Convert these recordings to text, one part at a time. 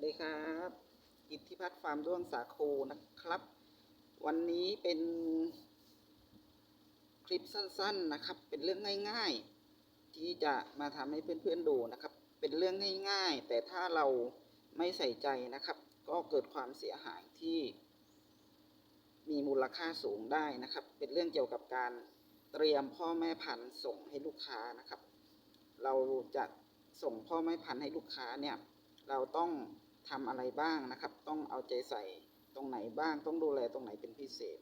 วัสดีครับ อิทธิพัฒน์ฟาร์มด้วงสาคูนะครับ วันนี้เป็นคลิปสั้นๆนะครับ เป็นเรื่องง่ายๆ ที่จะมาทำให้เพื่อนๆดูนะครับ เป็นเรื่องง่ายๆ แต่ถ้าเราไม่ใส่ใจนะครับ ก็เกิดความเสียหายที่ มีมูลค่าสูงได้นะครับ เป็นเรื่องเกี่ยวกับการเตรียมพ่อแม่พันธุ์ส่งให้ลูกค้านะครับ เราจะส่งพ่อแม่พันธุ์ให้ลูกค้าเนี่ยเราต้อง ทำอะไรบ้างนะครับ ต้องเอาใจใส่ตรงไหนบ้าง ต้องดูแลตรงไหนเป็นพิเศษ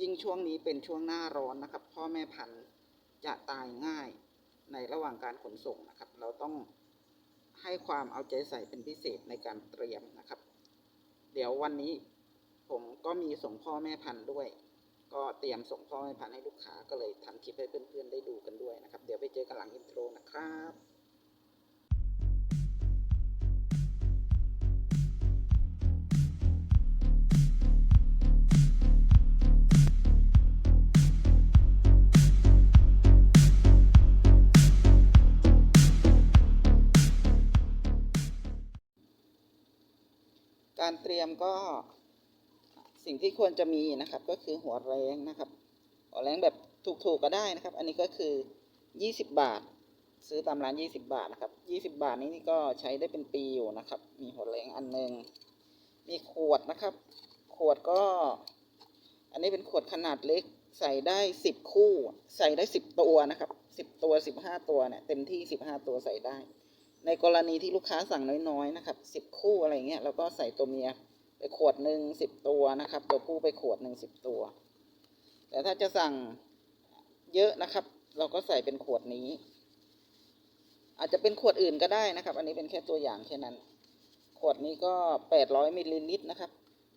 ยิ่งช่วงนี้เป็นช่วงหน้าร้อนนะครับ พ่อแม่พันธุ์จะตายง่ายในระหว่างการขนส่งนะครับ เราต้องให้ความเอาใจใส่เป็นพิเศษในการเตรียมนะครับ เดี๋ยววันนี้ผมก็มีส่งพ่อแม่พันธุ์ด้วย ก็เตรียมส่งพ่อแม่พันธุ์ให้ลูกค้าก็เลยทำคลิปให้เพื่อนๆได้ดูกันด้วยนะครับ เดี๋ยวไปเจอกันหลังอินโทรนะครับ การเตรียมก็สิ่งที่ควรจะมีนะครับ ก็คือหัวแรงนะครับ หัวแรงแบบถูกๆก็ได้นะครับ อันนี้ก็คือ 20 บาท ซื้อตามร้าน 20 บาทนะครับ 20 บาทนี้นี่ก็ใช้ได้เป็นปีอยู่นะครับ มีหัวแรงอันหนึ่งมีขวดนะครับ ขวดก็ อันนี้เป็นขวดขนาดเล็ก ใส่ได้ 10 คู่ ใส่ได้ 10 ตัวนะครับ 10 ตัว 15 ตัวเนี่ยเต็มที่ 15 ตัวใส่ได้ ในกรณีที่ลูกค้าสั่งน้อยๆนะครับสิบคู่อะไรเงี้ยเราก็ใส่ตัวเมียไปขวดหนึ่งสิบตัวนะครับ ตัวผู้ไปขวดหนึ่งสิบตัว แต่ถ้าจะสั่งเยอะนะครับ เราก็ใส่เป็นขวดนี้ อาจจะเป็นขวดอื่นก็ได้นะครับ อันนี้เป็นแค่ตัวอย่างแค่นั้น ขวดนี้ก็แปดร้อยมิลลิลิตรนะครับ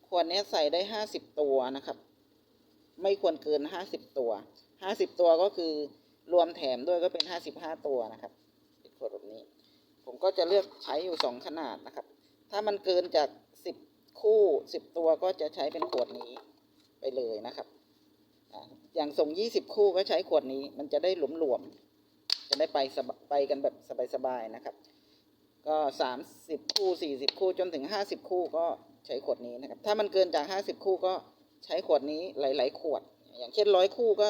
ขวดนี้ใส่ได้ห้าสิบตัวนะครับ ไม่ควรเกินห้าสิบตัวห้าสิบตัวก็คือรวมแถมด้วยก็เป็นห้าสิบห้าตัวนะครับเป็นขวดแบบนี้ ผมก็จะเลือกใช้อยู่สองขนาดนะครับ ถ้ามันเกินจากสิบคู่สิบตัวก็จะใช้เป็นขวดนี้ไปเลยนะครับอย่างส่งยี่สิบคู่ก็ใช้ขวดนี้ มันจะได้หลวมๆจะได้ไปไปกันแบบสบายๆนะครับ ก็สามสิบคู่สี่สิบคู่จนถึงห้าสิบคู่ก็ใช้ขวดนี้นะครับ ถ้ามันเกินจากห้าสิบคู่ก็ใช้ขวดนี้หลาย ๆ ขวด อย่างเช่นร้อยคู่ก็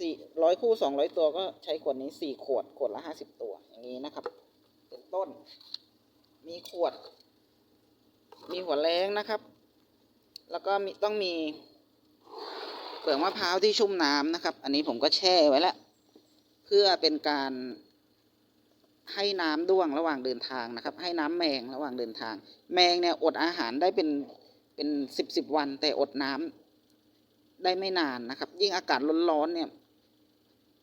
สี่ร้อยคู่สองร้อยตัวก็ใช้ขวดนี้สี่ขวด ขวดละห้าสิบตัว อย่างนี้นะครับ ต้น มีขวด มีหัวแรงนะครับ แล้วก็มีต้องมีเปลือกมะพร้าวที่ชุ่มน้ำนะครับ อันนี้ผมก็แช่ไว้แล้ว เพื่อเป็นการให้น้ำด้วงระหว่างเดินทางนะครับ ให้น้ำแมงระหว่างเดินทาง แมงเนี่ยอดอาหารได้เป็นเป็นสิบสิบวัน แต่อดน้ำได้ไม่นานนะครับ ยิ่งอากาศร้อนๆเนี่ย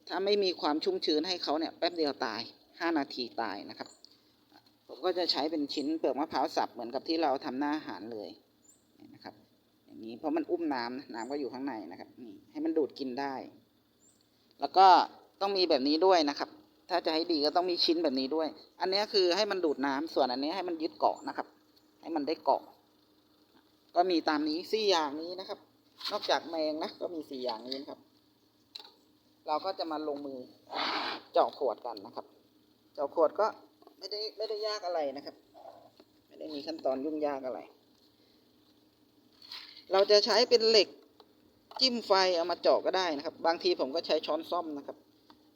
ถ้าไม่มีความชุ่มชื้นให้เขาเนี่ยแป๊บเดียวตายห้านาทีตายนะครับ ผมก็จะใช้เป็นชิ้นเปลือกมะพร้าวสับเหมือนกับที่เราทำหน้าอาหารเลยนะครับ อย่างนี้เพราะมันอุ้มน้ำน้ำก็อยู่ข้างในนะครับนี่ให้มันดูดกินได้ แล้วก็ต้องมีแบบนี้ด้วยนะครับ ถ้าจะให้ดีก็ต้องมีชิ้นแบบนี้ด้วย อันนี้คือให้มันดูดน้ำส่วนอันนี้ให้มันยึดเกาะนะครับ ให้มันได้เกาะ ก็มีตามนี้สี่อย่างนี้นะครับ นอกจากแมงนะก็มีสี่อย่างนี้นครับ เราก็จะมาลงมือเจาะขวดกันนะครับ เจาะขวดก็ ไม่ได้ไม่ได้ยากอะไรนะครับ ไม่ได้มีขั้นตอนยุ่งยากอะไร เราจะใช้เป็นเหล็กจิ้มไฟเอามาเจาะก็ได้นะครับ บางทีผมก็ใช้ช้อนซ่อมนะครับ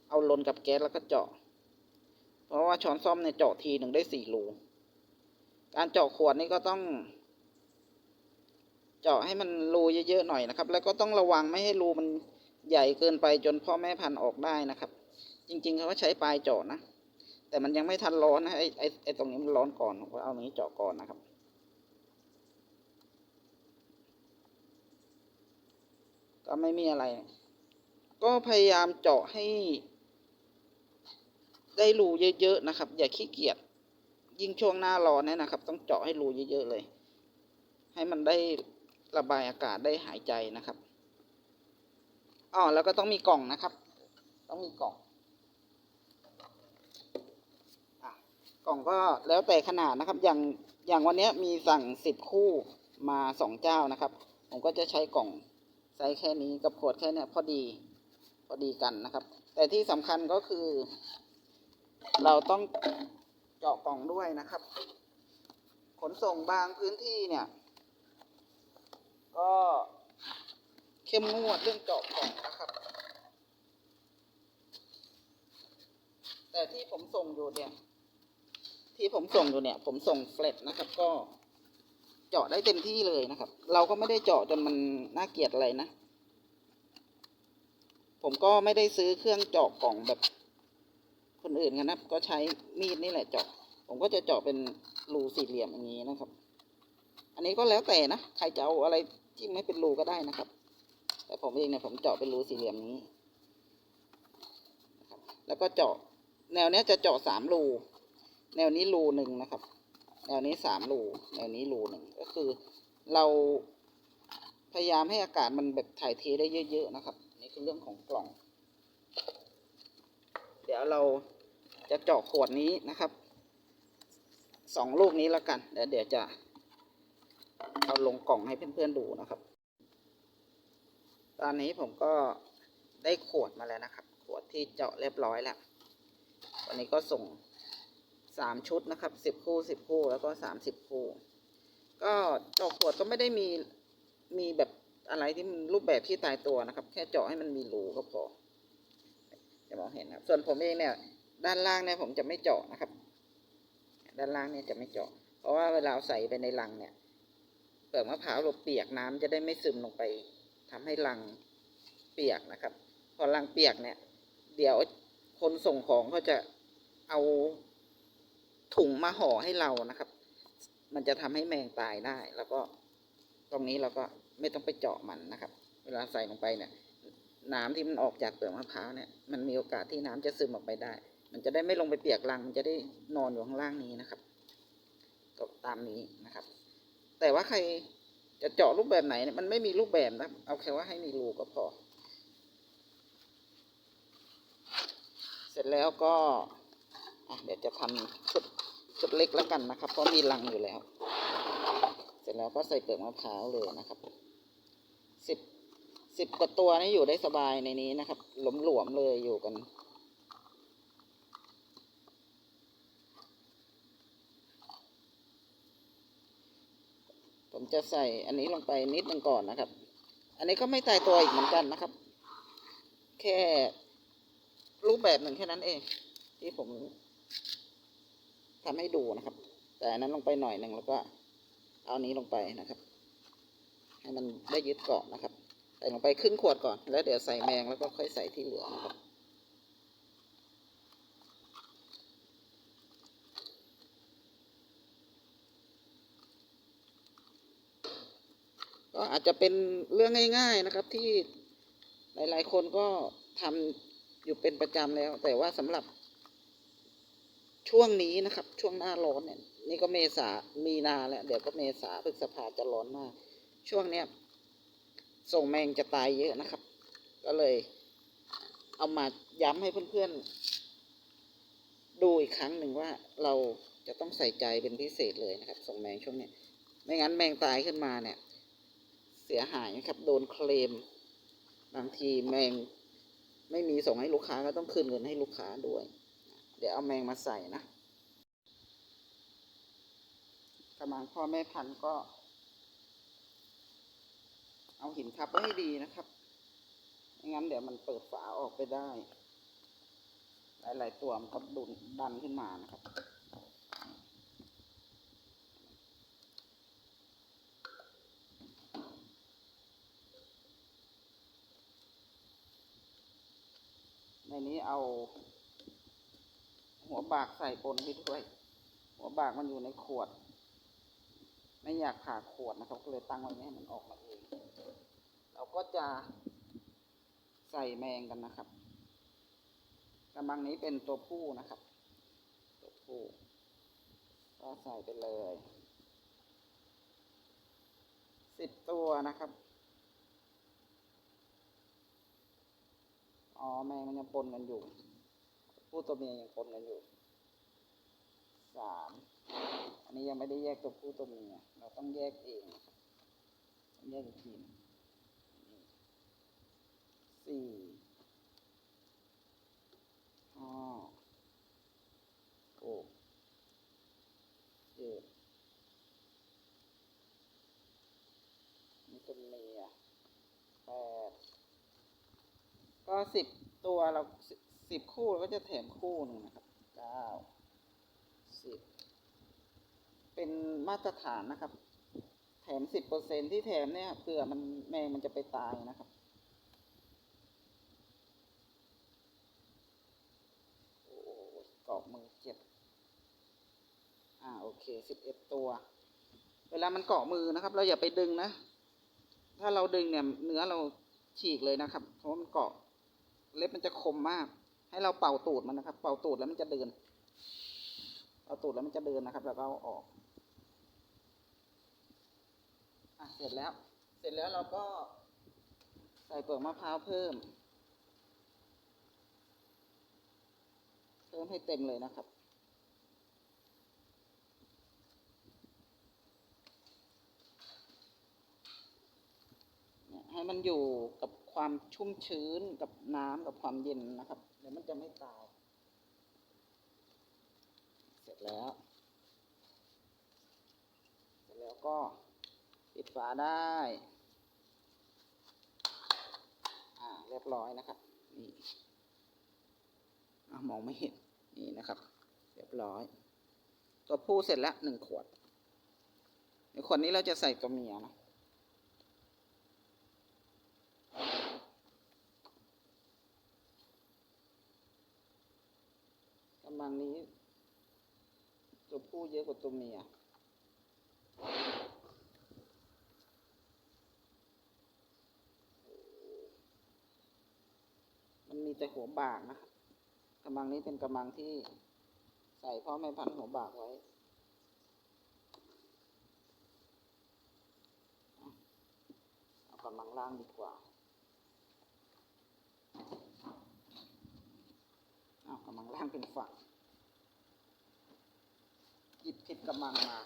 เอาลนกับแก๊สแล้วก็เจาะ เพราะว่าช้อนซ่อมเนี่ยเจาะทีหนึ่งได้สี่รูการเจาะขวดนี่ก็ต้อง เจาะให้มันรูเยอะๆหน่อยนะครับ แล้วก็ต้องระวังไม่ให้รูมันใหญ่เกินไปจนพ่อแม่พันธุ์ออกได้นะครับ จริงๆเขาก็ใช้ปลายเจาะนะ แต่มันยังไม่ทันร้อนนะไอ้ไอ้ไอ้ตรงนี้มันร้อนก่อนผมก็เอาตรงนี้เจาะก่อนนะครับ ก็ไม่มีอะไร ก็พยายามเจาะให้ ได้รูเยอะๆนะครับ อย่าขี้เกียจยิ่งช่วงหน้าร้อนเนี่ยนะครับ ต้องเจาะให้รูเยอะๆเลย ให้มันได้ระบายอากาศได้หายใจนะครับอ๋อแล้วก็ต้องมีกล่องนะครับ ต้องมีกล่องอะ กล่องก็แล้วแต่ขนาดนะครับ อย่างอย่างวันนี้มีสั่งสิบคู่มาสองเจ้านะครับ ผมก็จะใช้กล่องไซส์แค่นี้กับขวดแค่นี้พอดีพอดีกันนะครับ แต่ที่สำคัญก็คือ เราต้องเจาะกล่องด้วยนะครับ ขนส่งบางพื้นที่เนี่ย ก็เข้มงวดเรื่องเจาะกล่องนะครับ แต่ที่ผมส่งอยู่เนี่ย ที่ผมส่งอยู่เนี่ย ผมส่งเฟลตนะครับ ก็เจาะได้เต็มที่เลยนะครับ เราก็ไม่ได้เจาะจนมันน่าเกลียดอะไรนะ ผมก็ไม่ได้ซื้อเครื่องเจาะกล่องแบบ คนอื่นกันนะก็ใช้มีดนี่แหละเจาะ ผมก็จะเจาะเป็นรูสี่เหลี่ยมอย่างนี้นะครับ อันนี้ก็แล้วแต่นะใครจะเอาอะไรที่ไม่เป็นรูก็ได้นะครับ แต่ผมเองเนี่ยผมเจาะเป็นรูสี่เหลี่ยมนี้นะครับแล้วก็เจาะแนวเนี้ยจะเจาะสามรู แนวนี้รูหนึ่งนะครับ แนวนี้สามรูแนวนี้รูหนึ่งก็คือเราพยายามให้อากาศมันแบบถ่ายเทได้เยอะๆนะครับ นี่คือเรื่องของกล่อง เดี๋ยวเราจะเจาะขวดนี้นะครับสองลูกนี้แล้วกันเดี๋ยวเดี๋ยวจะเอาลงกล่องให้เพื่อนๆดูนะครับ ตอนนี้ผมก็ได้ขวดมาแล้วนะครับ ขวดที่เจาะเรียบร้อยแล้ววันนี้ก็ส่ง สามชุดนะครับสิบคู่สิบคู่แล้วก็สามสิบคู่ ก็เจาะขวดก็ไม่ได้มีมีแบบอะไรที่มันรูปแบบที่ตายตัวนะครับ แค่เจาะให้มันมีรูก็พอจะมองเห็นนะครับ ส่วนผมเองเนี่ย ด้านล่างเนี่ยผมจะไม่เจาะนะครับ ด้านล่างเนี่ยจะไม่เจาะ เพราะว่าเวลาใส่ไปในรังเนี่ยเปลือกมะพร้าวเราเปียกน้ำจะได้ไม่ซึมลงไปทำให้รังเปียกนะครับ พอรังเปียกเนี่ย เดี๋ยวคนส่งของเขาจะเอา ถุงมาห่อให้เรานะครับ มันจะทำให้แมงตายได้ แล้วก็ตรงนี้เราก็ไม่ต้องไปเจาะมันนะครับ เวลาใส่ลงไปเนี่ย น้ำที่มันออกจากเปลือกมะพร้าวเนี่ย มันมีโอกาสที่น้ำจะซึมออกไปได้ มันจะได้ไม่ลงไปเปียกรัง มันจะได้นอนอยู่ข้างล่างนี้นะครับ ก็ตามนี้นะครับ แต่ว่าใครจะเจาะรูปแบบไหนเนี่ยมันไม่มีรูปแบบนะ เอาแค่ว่าให้มีรูก็พอ เสร็จแล้วก็เดี๋ยวจะทำชุด ชุดเล็กแล้วกันนะครับ เพราะมีรังอยู่แล้ว เสร็จแล้วก็ใส่เปลือกมะพร้าวเลยนะครับสิบสิบกว่าตัวนี่อยู่ได้สบายในนี้นะครับหลมหลวมๆเลยอยู่กันผมจะใส่อันนี้ลงไปนิดนึงก่อนนะครับ อันนี้ก็ไม่ตายตัวอีกเหมือนกันนะครับ แค่รูปแบบหนึ่งแค่นั้นเอง ที่ผม ทำให้ดูนะครับ แต่อันนั้นลงไปหน่อยหนึ่งแล้วก็เอานี้ลงไปนะครับ ให้มันได้ยึดเกาะนะครับ ใส่ลงไปครึ่งขวดก่อน แล้วเดี๋ยวใส่แมงแล้วก็ค่อยใส่ที่เหลือนะครับก็อาจจะเป็นเรื่องง่าย ๆนะครับที่หลาย ๆ คนก็ทำอยู่เป็นประจำแล้ว แต่ว่าสำหรับ ช่วงนี้นะครับ ช่วงหน้าร้อนเนี่ย นี่ก็เมษา มีนาแล้ว เดี๋ยวก็เมษาพฤษภาจะร้อนมาก ช่วงเนี้ยส่งแมงจะตายเยอะนะครับ ก็เลย เอามาย้ำให้เพื่อนๆ ดูอีกครั้งหนึ่งว่าเราจะต้องใส่ใจเป็นพิเศษเลยนะครับ ส่งแมงช่วงเนี้ยไม่งั้นแมงตายขึ้นมาเนี่ย เสียหายนะครับ โดนเคลม บางทีแมงไม่มีส่งให้ลูกค้าก็ต้องคืนเงินให้ลูกค้าด้วย ดี๋ยวเอาแมงมาใส่นะกำลังพ่อแม่พันธุ์ก็ เอาหินทับไว้ให้ดีนะครับไม่งั้นเดี๋ยวมันเปิดฝาออกไปได้ หลาย ๆ ตัวมันก็ดุนดันขึ้นมานะครับในนี้เอา หัวบากใส่ปนไปด้วย หัวบากมันอยู่ในขวด ไม่อยากผ่าขวดนะครับก็เลยตั้งไว้ให้มันออกมาเอง เราก็จะใส่แมงกันนะครับกระมังนี้เป็นตัวผู้นะครับ ตัวผู้ก็ใส่ไปเลยสิบตัวนะครับอ๋อแมงมันยังปนกันอยู่ ผู้ตัวเมียยังปนกันอยู่สามอันนี้ยังไม่ได้แยกตัวผู้ตัวเมียเราต้องแยกเองแยกอีกทีสี่ห้าหกเจ็ดนี่ตัวเมียแปดก็สิบตัวเรา สิบคู่เราก็จะแถมคู่หนึ่งนะครับเก้าสิบเป็นมาตรฐานนะครับ แถมสิบเปอร์เซ็นที่แถมเนี่ยเผื่อมันแมงมันจะไปตายนะครับ โอ้เกาะมือเจ็บ อ่าโอเคสิบเอ็ดตัว เวลามันเกาะมือนะครับ เราอย่าไปดึงนะ ถ้าเราดึงเนี่ยเนื้อเราฉีกเลยนะครับ เพราะมันเกาะเล็บมันจะคมมาก ให้เราเป่าตูดมันนะครับ เป่าตูดแล้วมันจะเดิน เป่าตูดแล้วมันจะเดินนะครับ แล้วก็เอาออกอะเสร็จแล้ว เสร็จแล้วเราก็ใส่เปลือกมะพร้าวเพิ่ม เพิ่มให้เต็มเลยนะครับให้มันอยู่กับความชุ่มชื้นกับน้ำกับความเย็นนะครับ เดี๋ยวมันจะไม่ตาย เสร็จแล้ว เสร็จแล้วก็ปิดฝาได้ อ่า เรียบร้อยนะครับ นี่อะมองไม่เห็น นี่นะครับ เรียบร้อย ตัวผู้เสร็จแล้วหนึ่งขวด ในขวดนี้เราจะใส่ตัวเมียนะ กำลังนี้ ตัวผู้เยอะกว่าตัวเมียมันมีแต่หัวบากนะกำลังนี้เป็นกำลังที่ใส่พ่อแม่พันหัวบากไว้เอากำลังล่างดีกว่า เอากำลังล่างเป็นฝั่งหยิบผิดกำลังมา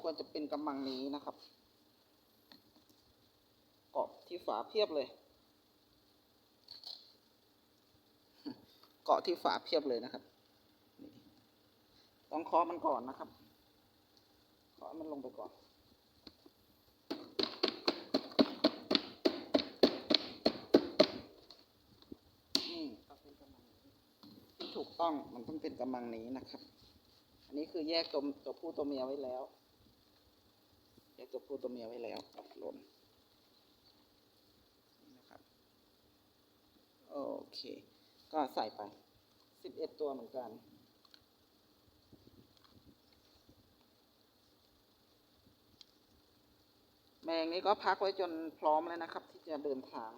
ควรจะเป็นกำมังนี้นะครับเกาะที่ฝาเพียบเลย เกาะที่ฝาเพียบเลยนะครับต้องเคาะมันก่อนนะครับเคาะมันลงไปก่อนที่ถูกต้องมันต้องเป็นกำมังนี้นะครับ อันนี้คือแยกตัวตัวผู้ตัวเมียไว้แล้ว แยกตัวผู้ตัวเมียไว้แล้วเอาหล่นนี่นะครับโอเค ก็ใส่ไปสิบเอ็ดตัวเหมือนกันแมงนี้ก็พักไว้จนพร้อมแล้วนะครับ ที่จะเดินทาง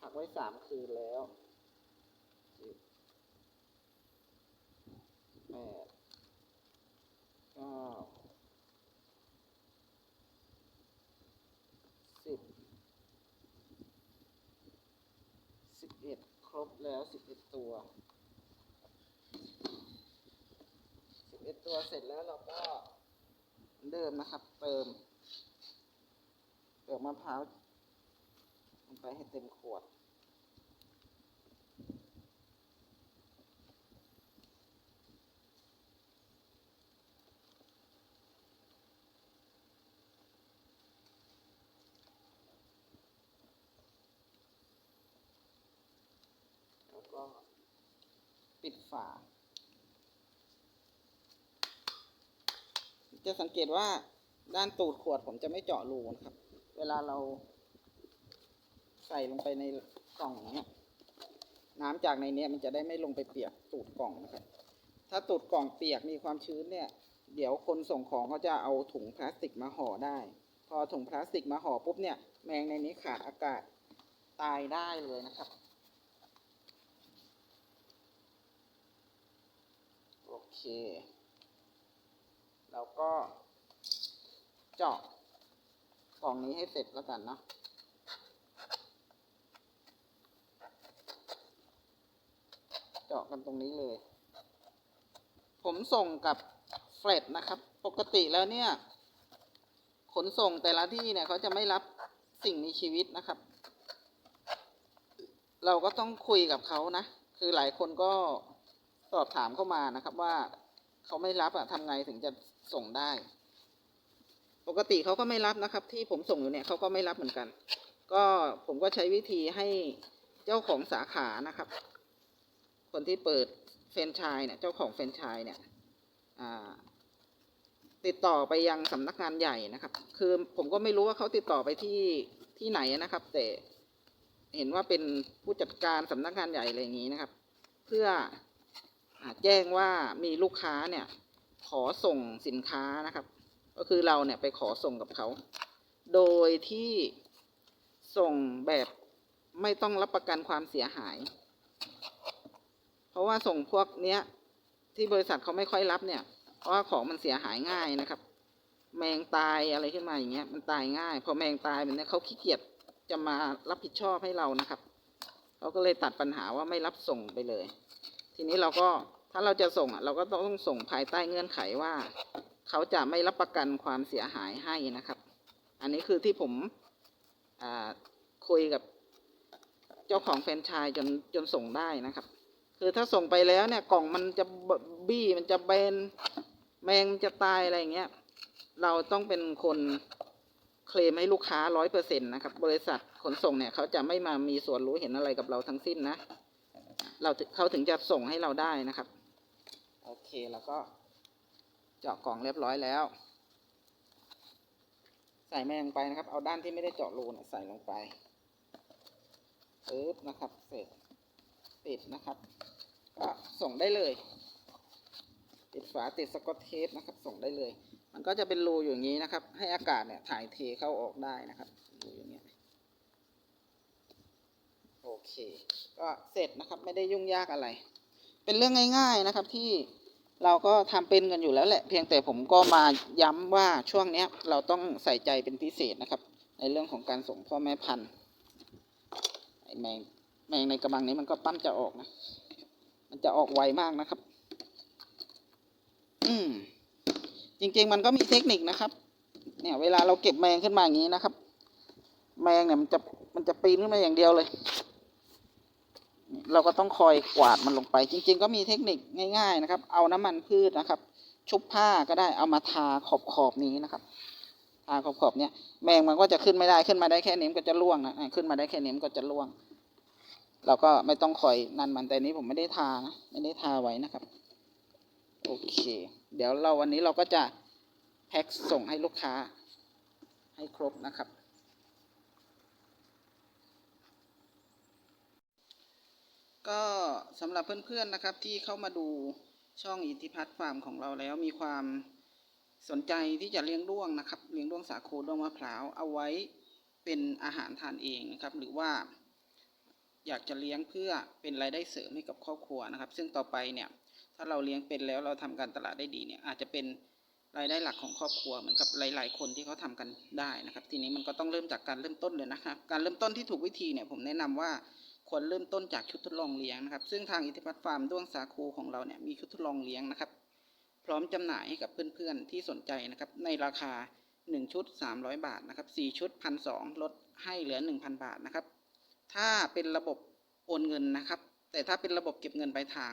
พักไว้สามคืนแล้วแปดเก้าสิบสิบเอ็ด ครบแล้วสิบเอ็ดตัวสิบเอ็ดตัวเสร็จแล้วเราก็เดิมนะครับ เติมเปลือกมะพร้าวลงไปให้เต็มขวด แล้วก็ ปิดฝา จะสังเกตว่าด้านตูดขวดผมจะไม่เจาะรูนะครับ เวลาเราใส่ลงไปในกล่องเนี้ยน้ำจากในนี้มันจะได้ไม่ลงไปเปียกตูดกล่องนะครับ ถ้าตูดกล่องเปียกมีความชื้นเนี่ย เดี๋ยวคนส่งของเขาจะเอาถุงพลาสติกมาห่อได้ พอถุงพลาสติกมาห่อปุ๊บเนี่ย แมงในนี้ขาดอากาศตายได้เลยนะครับ โอ เค แล้วก็เจาะกล่องนี้ให้เสร็จแล้วกันเนาะเจาะกันตรงนี้เลย ผมส่งกับเฟรดนะครับ ปกติแล้วเนี่ย ขนส่งแต่ละที่เนี่ยเขาจะไม่รับสิ่งมีชีวิตนะครับ เราก็ต้องคุยกับเขานะ คือหลายคนก็ สอบถามเข้ามานะครับว่าเขาไม่รับอะทำไงถึงจะส่งได้ ปกติเขาก็ไม่รับนะครับ ที่ผมส่งอยู่เนี่ยเขาก็ไม่รับเหมือนกัน ก็ผมก็ใช้วิธีให้เจ้าของสาขานะครับ คนที่เปิดแฟรนไชส์เนี่ยเจ้าของแฟรนไชส์เนี่ยติดต่อไปยังสำนักงานใหญ่นะครับ คือผมก็ไม่รู้ว่าเขาติดต่อไปที่ที่ไหนนะครับ แต่เห็นว่าเป็นผู้จัดการสำนักงานใหญ่อะไรอย่างนี้นะครับ เพื่อ แจ้งว่ามีลูกค้าเนี่ยขอส่งสินค้านะครับ ก็คือเราเนี่ยไปขอส่งกับเขา โดยที่ส่งแบบไม่ต้องรับประกันความเสียหาย เพราะว่าส่งพวกเนี้ยที่บริษัทเขาไม่ค่อยรับเนี่ย เพราะว่าของมันเสียหายง่ายนะครับ แมงตายอะไรขึ้นมาอย่างเงี้ยมันตายง่าย พอแมงตายแบบเนี้ยเขาขี้เกียจจะมารับผิดชอบให้เรานะครับเขาก็เลยตัดปัญหาว่าไม่รับส่งไปเลย ทีนี้เราก็ ถ้าเราจะส่งอะเราก็ต้องส่งภายใต้เงื่อนไขว่า เขาจะไม่รับประกันความเสียหายให้นะครับ อันนี้คือที่ผมคุยกับเจ้าของแฟรนไชส์จนจนส่งได้นะครับ คือถ้าส่งไปแล้วเนี่ยกล่องมันจะบี้มันจะเบนแมงมันจะตายอะไรอย่างเงี้ย เราต้องเป็นคนเคลมให้ลูกค้าร้อยเปอร์เซ็นต์นะครับ บริษัทขนส่งเนี่ยเขาจะไม่มามีส่วนรู้เห็นอะไรกับเราทั้งสิ้นนะ เราเขาถึงจะส่งให้เราได้นะครับ อเค แล้วก็เจาะกล่องเรียบร้อยแล้ว ใส่แมงไปนะครับ เอาด้านที่ไม่ได้เจาะรูเนี่ยใส่ลงไปปึ๊บนะครับ เสร็จปิดนะครับ ก็ส่งได้เลย ติดฝาติดสกอตเทปนะครับ ส่งได้เลย มันก็จะเป็นรูอยู่อย่างนี้นะครับ ให้อากาศเนี่ยถ่ายเทเข้าออกได้นะครับรูอย่างเงี้ยโอเค ก็เสร็จนะครับ ไม่ได้ยุ่งยากอะไร เป็นเรื่องง่าย ๆนะครับที่ เราก็ทำเป็นกันอยู่แล้วแหละ เพียงแต่ผมก็มาย้ำว่าช่วงเนี้ยเราต้องใส่ใจเป็นพิเศษนะครับ ในเรื่องของการส่งพ่อแม่พันธุ์ไอแมงแมงในกระมังนี้มันก็ปั้มจะออกนะ มันจะออกไวมากนะครับ อืมจริง ๆ มันก็มีเทคนิคนะครับ เนี่ย เวลาเราเก็บแมงขึ้นมาอย่างนี้นะครับ แมงเนี่ยมันจะมันจะปีนขึ้นมาอย่างเดียวเลย เราก็ต้องคอยกวาดมันลงไป จริง ๆ ก็มีเทคนิคง่าย ๆนะครับ เอาน้ำมันพืชนะครับ ชุบผ้าก็ได้เอามาทาขอบขอบนี้นะครับทาขอบขอบเนี้ยแมงมันก็จะขึ้นไม่ได้ขึ้นมาได้แค่นี้มก็จะร่วงนะขึ้นมาได้แค่นี้มก็จะร่วง เราก็ไม่ต้องคอยนั่นมันแต่นี้ผมไม่ได้ทานะไม่ได้ทาไว้นะครับโอเค เดี๋ยวเราวันนี้เราก็จะแพ็คส่งให้ลูกค้าให้ครบนะครับ ก็สำหรับเพื่อนๆนะครับที่เข้ามาดูช่องอิทธิพัฒน์ฟาร์มของเราแล้วมีความสนใจที่จะเลี้ยงด้วงนะครับ เลี้ยงด้วงสาคูด้วงมะพร้าวเอาไว้เป็นอาหารทานเองนะครับ หรือว่า อยากจะเลี้ยงเพื่อเป็นรายได้เสริมให้กับครอบครัวนะครับ ซึ่งต่อไปเนี่ย ถ้าเราเลี้ยงเป็นแล้วเราทำการตลาดได้ดีเนี่ย อาจจะเป็นรายได้หลักของครอบครัวเหมือนกับหลาย ๆ คนที่เขาทำกันได้นะครับ ทีนี้มันก็ต้องเริ่มจากการเริ่มต้นเลยนะครับ การเริ่มต้นที่ถูกวิธีเนี่ยผมแนะนำว่า ควรเริ่มต้นจากชุดทดลองเลี้ยงนะครับ ซึ่งทางอิทธิพัฒน์ฟาร์มด้วงสาคูของเราเนี่ยมีชุดทดลองเลี้ยงนะครับ พร้อมจำหน่ายให้กับเพื่อนๆที่สนใจนะครับ ในราคา 1 ชุด 300 บาทนะครับ4ชุด1,200ลดให้เหลือ 1,000 บาทนะครับ ถ้าเป็นระบบโอนเงินนะครับ แต่ถ้าเป็นระบบเก็บเงินปลายทาง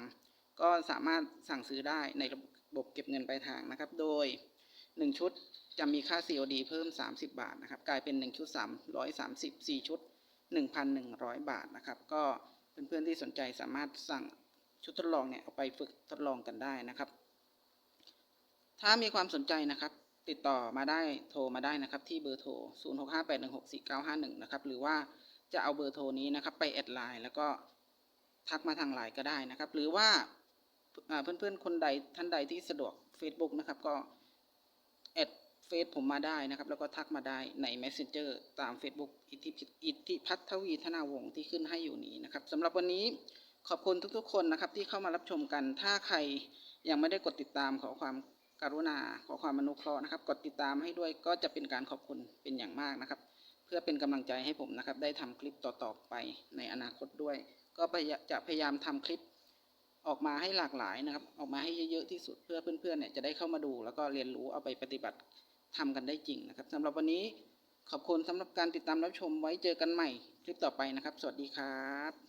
ก็สามารถสั่งซื้อได้ในระบบเก็บเงินปลายทางนะครับ โดย 1 ชุดจะมีค่า COD เพิ่ม 30 บาทนะครับ กลายเป็น 1 ชุด 330 4 ชุด 1,100 บาทนะครับ ก็เพื่อนๆที่สนใจสามารถสั่งชุดทดลองเนี่ยเอาไปฝึกทดลองกันได้นะครับ ถ้ามีความสนใจนะครับ ติดต่อมาได้โทรมาได้นะครับ ที่เบอร์โทร 0658164951 นะครับ หรือว่าจะเอาเบอร์โทรนี้นะครับ ไปแอดไลน์แล้วก็ทักมาทางไลน์ก็ได้นะครับ หรือว่าเพื่อนๆคนใดท่านใดที่สะดวก Facebook นะครับก็ เฟซผมมาได้นะครับ แล้วก็ทักมาได้ใน Messenger ตาม Facebook อิทธิพิอิทธิพัฒวีธนาวงศ์ที่ขึ้นให้อยู่นี้นะครับสำหรับวันนี้ขอบคุณทุกๆ คนนะครับที่เข้ามารับชมกัน ถ้าใครยังไม่ได้กดติดตามขอความกรุณาขอความอนุเคราะห์นะครับ กดติดตามให้ด้วยก็จะเป็นการขอบคุณเป็นอย่างมากนะครับ เพื่อเป็นกำลังใจให้ผมนะครับ ได้ทำคลิปต่อๆไปในอนาคตด้วย ก็จะพยายามทำคลิปออกมาให้หลากหลายนะครับ ออกมาให้เยอะๆที่สุดเพื่อเพื่อนๆเนี่ยจะได้เข้ามาดู แล้วก็เรียนรู้เอาไปปฏิบัติ ทำกันได้จริงนะครับสำหรับวันนี้ขอบคุณสำหรับการติดตามรับชมไว้เจอกันใหม่คลิปต่อไปนะครับ สวัสดีครับ